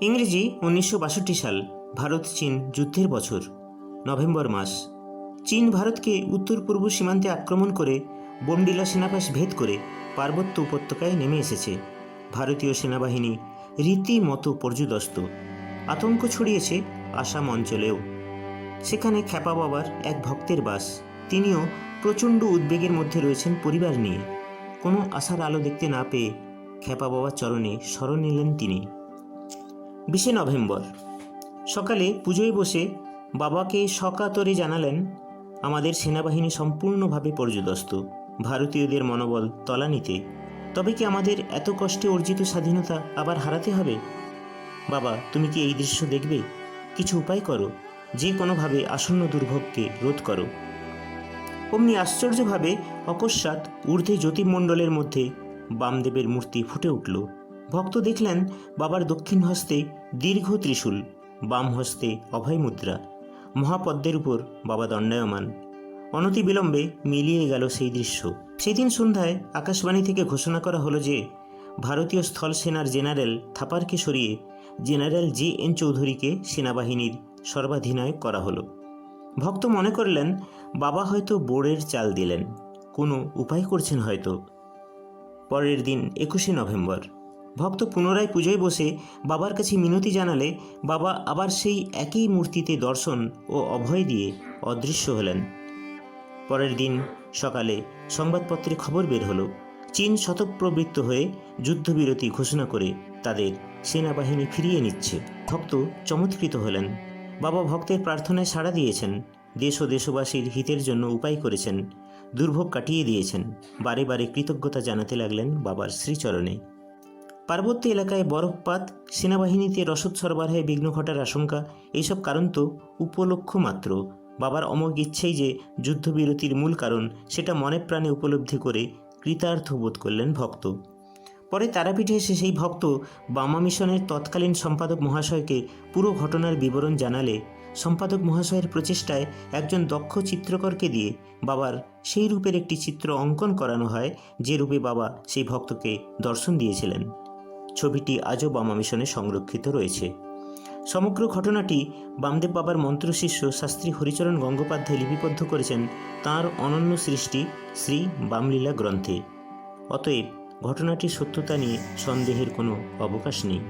ইংরেজি উনিশশো বাষট্টি সাল, ভারত, চীন যুদ্ধের বছর, নভেম্বর মাস। চীন ভারতকে উত্তর পূর্ব সীমান্তে আক্রমণ করে বোমডিলা সেনাপাস ভেদ করে পার্বত্য উপত্যকায় নেমে এসেছে। ভারতীয় সেনাবাহিনী রীতিমতো পর্যুদস্ত। আতঙ্ক ছড়িয়েছে আসাম অঞ্চলেও। সেখানে খ্যাপা বাবার এক ভক্তের বাস। তিনিও প্রচণ্ড উদ্বেগের মধ্যে রয়েছেন পরিবার নিয়ে। কোনো আশার আলো দেখতে না পেয়ে খ্যাপা বাবার চরণে স্মরণ নিলেন তিনি। বিশে নভেম্বর। সকালে পুজোয় বসে বাবাকে সকাতরে জানালেন, আমাদের সেনাবাহিনী সম্পূর্ণভাবে পর্যদস্ত। ভারতীয়দের মনোবল তলানিতে। তবে কি আমাদের এত কষ্টে অর্জিত স্বাধীনতা আবার হারাতে হবে? বাবা, তুমি কি এই দৃশ্য দেখবে? কিছু উপায় করো। যে কোনোভাবে আসন্ন দুর্ভোগকে রোধ করো। অমনি আশ্চর্যভাবে অকস্মাৎ ঊর্ধ্বে জ্যোতির্মণ্ডলের মধ্যে বামদেবের মূর্তি ফুটে উঠল। ভক্ত দেখলেন বাবার দক্ষিণ হস্তে দীর্ঘ ত্রিশূল, বাম হস্তে অভয় মুদ্রা, মহাপদ্মের উপর বাবা দণ্ডায়মান। অনতি বিলম্বে মিলিয়ে গেল সেই দৃশ্য। সেদিন সন্ধ্যায় আকাশবাণী থেকে ঘোষণা করা হলো যে, ভারতীয় স্থল সেনার জেনারেল থাপারকে সরিয়ে জেনারেল জে এন চৌধুরীকে সেনাবাহিনীর সর্বাধিনায়ক করা হলো। ভক্ত মনে করলেন, বাবা হয়তো বোর্ডের চাল দিলেন, কোনো উপায় করছেন হয়তো। পরের দিন একুশে নভেম্বর। ভক্ত পুনরায় পুজোয় বসে বাবার কাছে মিনতি জানালে বাবা আবার সেই একই মূর্তিতে দর্শন ও অভয় দিয়ে অদৃশ্য হলেন। পরের দিন সকালে সংবাদপত্রে খবর বের হলো, চীন শতপ্রবৃত্ত হয়ে যুদ্ধবিরতি ঘোষণা করে তাদের সেনাবাহিনী ফিরিয়ে নিচ্ছে। ভক্ত চমৎকৃত হলেন। বাবা ভক্তের প্রার্থনায় সাড়া দিয়েছেন, দেশ ও দেশবাসীর হিতের জন্য উপায় করেছেন, দুর্ভোগ কাটিয়ে দিয়েছেন, বারে বারে কৃতজ্ঞতা জানাতে লাগলেন বাবার শ্রীচরণে। পার্বত্য এলাকায় বরফপাত, সেনাবাহিনীতে রসদ সরবরাহে বিঘ্ন ঘটার আশঙ্কা, এইসব কারণ তো উপলক্ষ মাত্র। বাবার অমোঘ ইচ্ছেই যে যুদ্ধবিরতির মূল কারণ, সেটা মনে প্রাণে উপলব্ধি করে কৃতার্থ বোধ করলেন ভক্ত। পরে তারাপীঠে এসে সেই ভক্ত বামা মিশনের তৎকালীন সম্পাদক মহাশয়কে পুরো ঘটনার বিবরণ জানালে। সম্পাদক মহাশয়ের প্রচেষ্টায় একজন দক্ষ চিত্রকরকে দিয়ে বাবার সেই রূপের একটি চিত্র অঙ্কন করানো হয়, যে রূপে বাবা সেই ভক্তকে দর্শন দিয়েছিলেন। ছবিটি আজও বামা মিশনে সংরক্ষিত রয়েছে। সমগ্র ঘটনাটি বামদেব বাবার মন্ত্রশিষ্য শাস্ত্রী হরিচরণ গঙ্গোপাধ্যায় লিপিবদ্ধ করেছেন তার অনন্য সৃষ্টি শ্রী বামলীলা গ্রন্থে। অতএব ঘটনাটির সত্যতা নিয়ে সন্দেহের কোনো অবকাশ নেই।